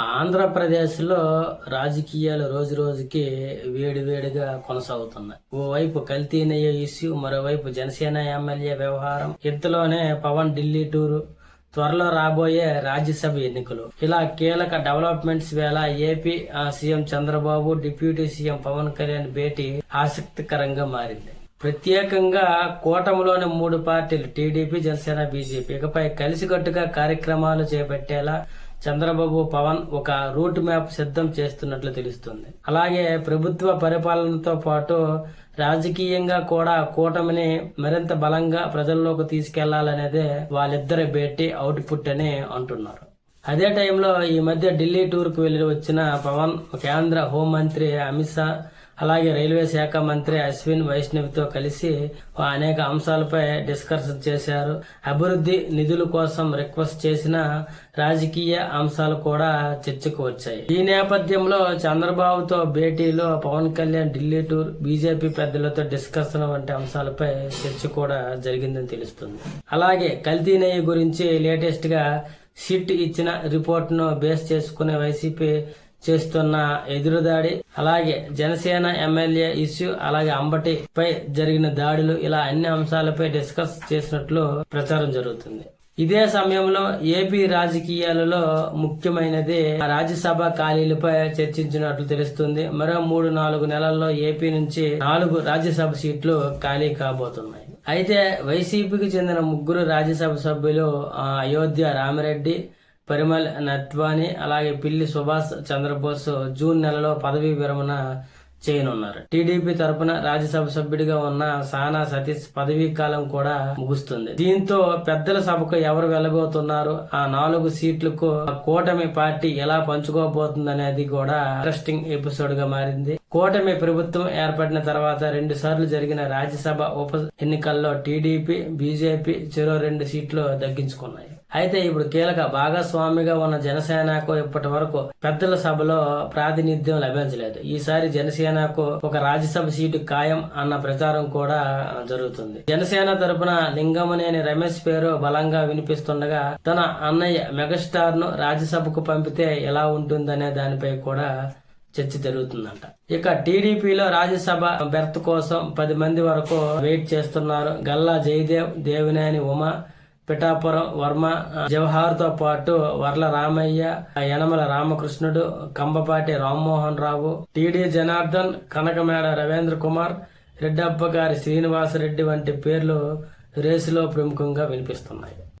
ఆంధ్రప్రదేశ్లో రాజకీయాలు రోజు రోజుకి వేడివేడిగా కొనసాగుతున్నాయి. ఓవైపు కల్తీనయ్యే ఇష్యూ మరోవైపు జనసేన ఎమ్మెల్యే వ్యవహారం. ఇంతలోనే పవన్ ఢిల్లీ టూరు. త్వరలో రాబోయే రాజ్యసభ ఎన్నికలు. ఇలా కీలక డెవలప్మెంట్స్ వేళ ఏపీ ఆ, CM Chandrababu deputy CM Pawan Kalyan భేటీ ఆసక్తికరంగా మారింది. ప్రత్యేకంగా కూటమిలోని మూడు పార్టీలు టీడీపీ జనసేన బీజేపీ. ఇకపై కలిసికట్టుగా కార్యక్రమాలు చేపట్టేలా చంద్రబాబు పవన్ ఒక రూట్ మ్యాప్ సిద్ధం చేస్తున్నట్లు తెలుస్తుంది. అలాగే ప్రభుత్వ పరిపాలనతో పాటు రాజకీయంగా కూడా కూటమిని మరింత బలంగా ప్రజల్లోకి తీసుకెళ్ళాలనేదే వాళ్ళిద్దరి భేటీ అవుట్పుట్ అని అంటున్నారు. అదే టైంలో ఈ మధ్య ఢిల్లీ టూర్కు వెళ్ళి వెళ్ళి వచ్చిన పవన్ కేంద్ర హోంమంత్రి అమిత్ షా అలాగే రైల్వే శాఖ మంత్రి అశ్విన్ వైష్ణవితో కలిసి అనేక అంశాలపై డిస్కషన్ చేశారు. అభివృద్ధి నిధుల కోసం రిక్వెస్ట్ చేసిన రాజకీయ అంశాలు కూడా చర్చకు వచ్చాయి. ఈ నేపథ్యంలో చంద్రబాబుతో భేటీలో పవన్ కళ్యాణ్ ఢిల్లీ టూర్ బీజేపీ పెద్దలతో డిస్కషన్ వంటి అంశాలపై చర్చ కూడా జరిగిందని తెలుస్తుంది. అలాగే కల్తీ నెయ్యి గురించి లేటెస్ట్గా సిట్ ఇచ్చిన రిపోర్ట్ను బేస్ చేసుకునే వైసీపీ చేస్తున్న ఎదురుదాడి అలాగే జనసేన ఎమ్మెల్యే ఇష్యూ అలాగే అంబటి పై జరిగిన దాడులు ఇలా అన్ని అంశాలపై డిస్కస్ చేసినట్లు ప్రచారం జరుగుతుంది. ఇదే సమయంలో ఏపీ రాజకీయాలలో ముఖ్యమైనది రాజ్యసభ ఖాళీలపై చర్చించినట్లు తెలుస్తుంది. మరో మూడు నాలుగు నెలల్లో ఏపీ నుంచి నాలుగు రాజ్యసభ సీట్లు ఖాళీ కాబోతున్నాయి. అయితే వైసీపీకి చెందిన ముగ్గురు రాజ్యసభ సభ్యులు అయోధ్య రామిరెడ్డి పరిమల్ నత్వాని అలాగే పిల్లి సుభాష్ చంద్రబోస్ జూన్ నెలలో పదవీ విరమణ చేయనున్నారు. టీడీపీ తరపున రాజ్యసభ సభ్యుడిగా ఉన్న సానా సతీష్ పదవీ కాలం కూడా ముగుస్తుంది. దీంతో పెద్దల సభకు ఎవరు వెళ్ళబోతున్నారు? ఆ నాలుగు సీట్లకు కూటమి పార్టీ ఎలా పంచుకోబోతుంది అనేది కూడా ఇంట్రెస్టింగ్ ఎపిసోడ్గా మారింది. కూటమి ప్రభుత్వం ఏర్పడిన తర్వాత రెండు సార్లు జరిగిన రాజ్యసభ ఉప ఎన్నికల్లో టీడీపీ బీజేపీ చెరో రెండు సీట్లు దక్కించుకున్నాయి. అయితే ఇప్పుడు కీలక భాగస్వామిగా ఉన్న జనసేనకు ఇప్పటి వరకు పెద్దల సభలో ప్రాతినిధ్యం లభించలేదు. ఈసారి జనసేనకు ఒక రాజ్యసభ సీటు ఖాయం అన్న ప్రచారం కూడా జరుగుతుంది. జనసేన తరపున లింగమనేని రమేష్ పేరు బలంగా వినిపిస్తుండగా తన అన్నయ్య మెగాస్టార్ను రాజ్యసభకు పంపితే ఎలా ఉంటుందనే దానిపై కూడా చర్చ జరుగుతుందంట. ఇక టీడీపీలో రాజ్యసభ బెర్త్ కోసం పది మంది వరకు వెయిట్ చేస్తున్నారు. గల్లా జయదేవ్ దేవినేని ఉమ పిఠాపురం వర్మ జవహార్తో పాటు వర్ల రామయ్య యనమల రామకృష్ణుడు కంబపాటి రామ్మోహన్ రావు టిడి జనార్దన్ కనకమేడ రవీంద్ర కుమార్ రెడ్డప్ప గారి శ్రీనివాసరెడ్డి వంటి పేర్లు రేసులో ప్రముఖంగా వినిపిస్తున్నాయి.